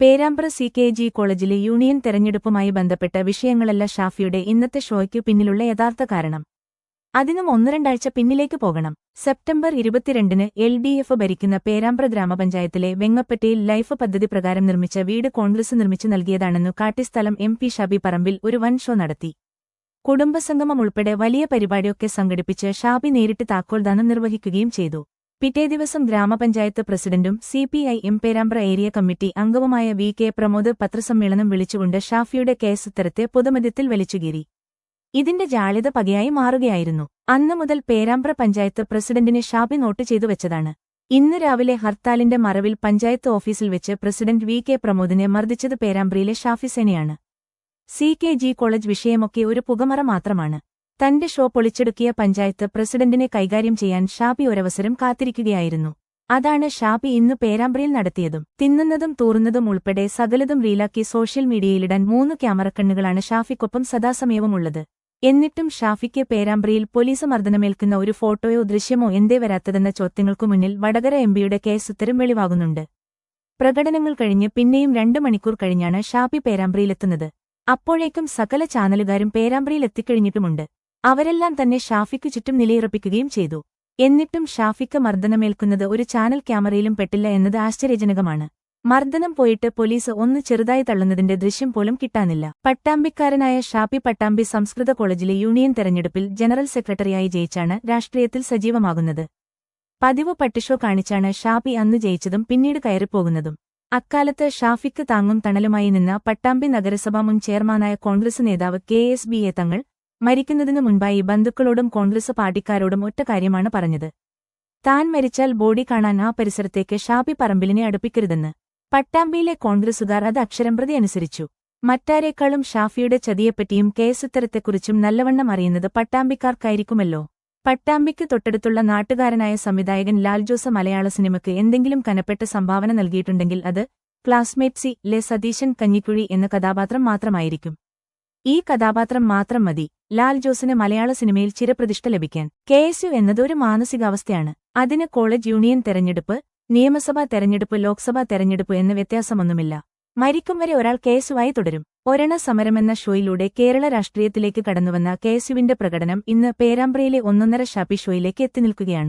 Perambra C K G കോളേജിലെ union തെരഞ്ഞെടുപ്പുമായി ബന്ധപ്പെട്ട വിഷയങ്ങളല്ല ഷാഫിയുടെ ഇന്നത്തെ ഷോയ്ക്കു പിന്നിലുള്ള യഥാർത്ഥ കാരണം. അതിനും ഒന്നുരണ്ടാഴ്ച പിന്നിലേക്ക് പോകണം. സെപ്റ്റംബർ ഇരുപത്തിരണ്ടിന് എൽ ഡി എഫ് ഭരിക്കുന്ന പേരാമ്പ്ര ഗ്രാമപഞ്ചായത്തിലെ വെങ്ങപ്പറ്റയിൽ ലൈഫ് പദ്ധതി പ്രകാരം നിർമ്മിച്ച വീട് കോൺഗ്രസ് നിർമ്മിച്ചു നൽകിയതാണെന്നു കാട്ടിസ്ഥലം എം പി ഷാബി പറമ്പിൽ ഒരു വൻ ഷോ നടത്തി. കുടുംബസംഗമം ഉൾപ്പെടെ വലിയ പരിപാടിയൊക്കെ സംഘടിപ്പിച്ച് ഷാബി നേരിട്ട് താക്കോൽദാനം നിർവഹിക്കുകയും ചെയ്തു. പിറ്റേ ദിവസം ഗ്രാമപഞ്ചായത്ത് പ്രസിഡന്റും C P I area committee അംഗവുമായ വി കെ പ്രമോദ് പത്രസമ്മേളനം വിളിച്ചുകൊണ്ട് ഷാഫിയുടെ കേസ് ഉത്തരത്തെ പൊതുമധ്യത്തിൽ വലിച്ചുകീറി. ഇതിന്റെ ജാള്യത പകയായി മാറുകയായിരുന്നു. അന്നു മുതൽ പേരാമ്പ്ര പഞ്ചായത്ത് പ്രസിഡന്റിനെ ഷാഫി നോട്ട് ചെയ്തു വെച്ചതാണ്. ഇന്ന് രാവിലെ ഹർത്താലിന്റെ മറവിൽ പഞ്ചായത്ത് ഓഫീസിൽ വെച്ച് പ്രസിഡന്റ് വി കെ പ്രമോദിനെ മർദ്ദിച്ചത് പേരാമ്പ്രയിലെ ഷാഫി സേനയാണ്. സി കെ ജി കോളേജ് വിഷയമൊക്കെ ഒരു പുകമറ മാത്രമാണ്. തന്റെ ഷോ പൊളിച്ചെടുക്കിയ പഞ്ചായത്ത് പ്രസിഡന്റിനെ കൈകാര്യം ചെയ്യാൻ ഷാബി ഒരവസരം കാത്തിരിക്കുകയായിരുന്നു. അതാണ് ഷാബി ഇന്ന് പേരാമ്പ്രയിൽ നടത്തിയതും തിന്നുന്നതും തൂറുന്നതും ഉൾപ്പെടെ സകലതും റീലാക്കി സോഷ്യൽ മീഡിയയിലിടാൻ മൂന്ന് ക്യാമറക്കണ്ണുകളാണ് ഷാഫിക്കൊപ്പം സദാസമയവുമുള്ളത്. എന്നിട്ടും ഷാഫിക്ക് പേരാമ്പ്രയിൽ പോലീസ് മർദ്ദനമേൽക്കുന്ന ഒരു ഫോട്ടോയോ ദൃശ്യമോ എന്തേ വരാത്തതെന്ന ചോദ്യങ്ങൾക്കു മുന്നിൽ വടകര എംപിയുടെ കേസ് ഉത്തരം വെളിവാകുന്നുണ്ട്. പ്രകടനങ്ങൾ കഴിഞ്ഞ് പിന്നെയും രണ്ടു മണിക്കൂർ കഴിഞ്ഞാണ് ഷാഫി പേരാമ്പ്രയിലെത്തുന്നത്. അപ്പോഴേക്കും സകല ചാനലുകാരും പേരാമ്പ്രയിലെത്തിക്കഴിഞ്ഞിട്ടുമുണ്ട് അവരെല്ലാം തന്നെ ഷാഫിക്കു ചുറ്റും നിലയുറപ്പിക്കുകയും ചെയ്തു. എന്നിട്ടും ഷാഫിക്ക് മർദ്ദനമേൽക്കുന്നത് ഒരു ചാനൽ ക്യാമറയിലും പെട്ടില്ല എന്നത് ആശ്ചര്യജനകമാണ്. മർദ്ദനം പോയിട്ട് പോലീസ് ഒന്ന് ചെറുതായി തള്ളുന്നതിന്റെ ദൃശ്യം പോലും കിട്ടാനില്ല. പട്ടാമ്പിക്കാരനായ ഷാപ്പി പട്ടാമ്പി സംസ്കൃത കോളേജിലെ യൂണിയൻ തെരഞ്ഞെടുപ്പിൽ ജനറൽ സെക്രട്ടറിയായി ജയിച്ചാണ് രാഷ്ട്രീയത്തിൽ സജീവമാകുന്നത്. പതിവ് പട്ടിഷോ കാണിച്ചാണ് ഷാപ്പി അന്ന് ജയിച്ചതും പിന്നീട് കയറിപ്പോകുന്നതും. അക്കാലത്ത് ഷാഫിക്ക് താങ്ങും തണലുമായി നിന്ന പട്ടാമ്പി നഗരസഭാ മുൻ ചെയർമാനായ കോൺഗ്രസ് നേതാവ് കെ എസ് ബി എ തങ്ങൾ മരിക്കുന്നതിനു മുൻപായി ബന്ധുക്കളോടും കോൺഗ്രസ് പാർട്ടിക്കാരോടും ഒറ്റ കാര്യമാണ് പറഞ്ഞത്. താൻ മരിച്ചാൽ ബോഡി കാണാൻ ആ പരിസരത്തേക്ക് ഷാബി പറമ്പിലിനെ അടുപ്പിക്കരുതെന്ന് പട്ടാമ്പിയിലെ കോൺഗ്രസുകാർ അത് അക്ഷരം പ്രതി അനുസരിച്ചു. മറ്റാരേക്കാളും ഷാഫിയുടെ ചതിയെപ്പറ്റിയും കേസുത്തരത്തെക്കുറിച്ചും നല്ലവണ്ണം അറിയുന്നത് പട്ടാമ്പിക്കാർക്കായിരിക്കുമല്ലോ. പട്ടാമ്പിക്ക് തൊട്ടടുത്തുള്ള നാട്ടുകാരനായ സംവിധായകൻ ലാൽ ജോസ് മലയാള സിനിമയ്ക്ക് എന്തെങ്കിലും കനപ്പെട്ട സംഭാവന നൽകിയിട്ടുണ്ടെങ്കിൽ അത് ക്ലാസ്മേറ്റ്സി ലെ സതീശൻ കഞ്ഞിക്കുഴി എന്ന കഥാപാത്രം മാത്രമായിരിക്കും. ഈ കഥാപാത്രം മാത്രം മതി. ലാൽ ജോസിന് മലയാള സിനിമയിൽ ചിരപ്രതിഷ്ഠ ലഭിക്കാൻ. കെ എസ് യു എന്നതൊരു മാനസികാവസ്ഥയാണ്. അതിന് കോളേജ് യൂണിയൻ തെരഞ്ഞെടുപ്പ് നിയമസഭാ തെരഞ്ഞെടുപ്പ് ലോക്സഭാ തെരഞ്ഞെടുപ്പ് എന്ന വ്യത്യാസമൊന്നുമില്ല. മരിക്കും വരെ ഒരാൾ കേസുവായി തുടരും. ഒരണ സമരമെന്ന ഷോയിലൂടെ കേരള രാഷ്ട്രീയത്തിലേക്ക് കടന്നുവന്ന കെ എസ് യുവിന്റെ പ്രകടനം ഇന്ന് പേരാമ്പ്രയിലെ ഒന്നൊന്നര ഷാപ്പി ഷോയിലേക്ക് എത്തിനിൽക്കുകയാണ്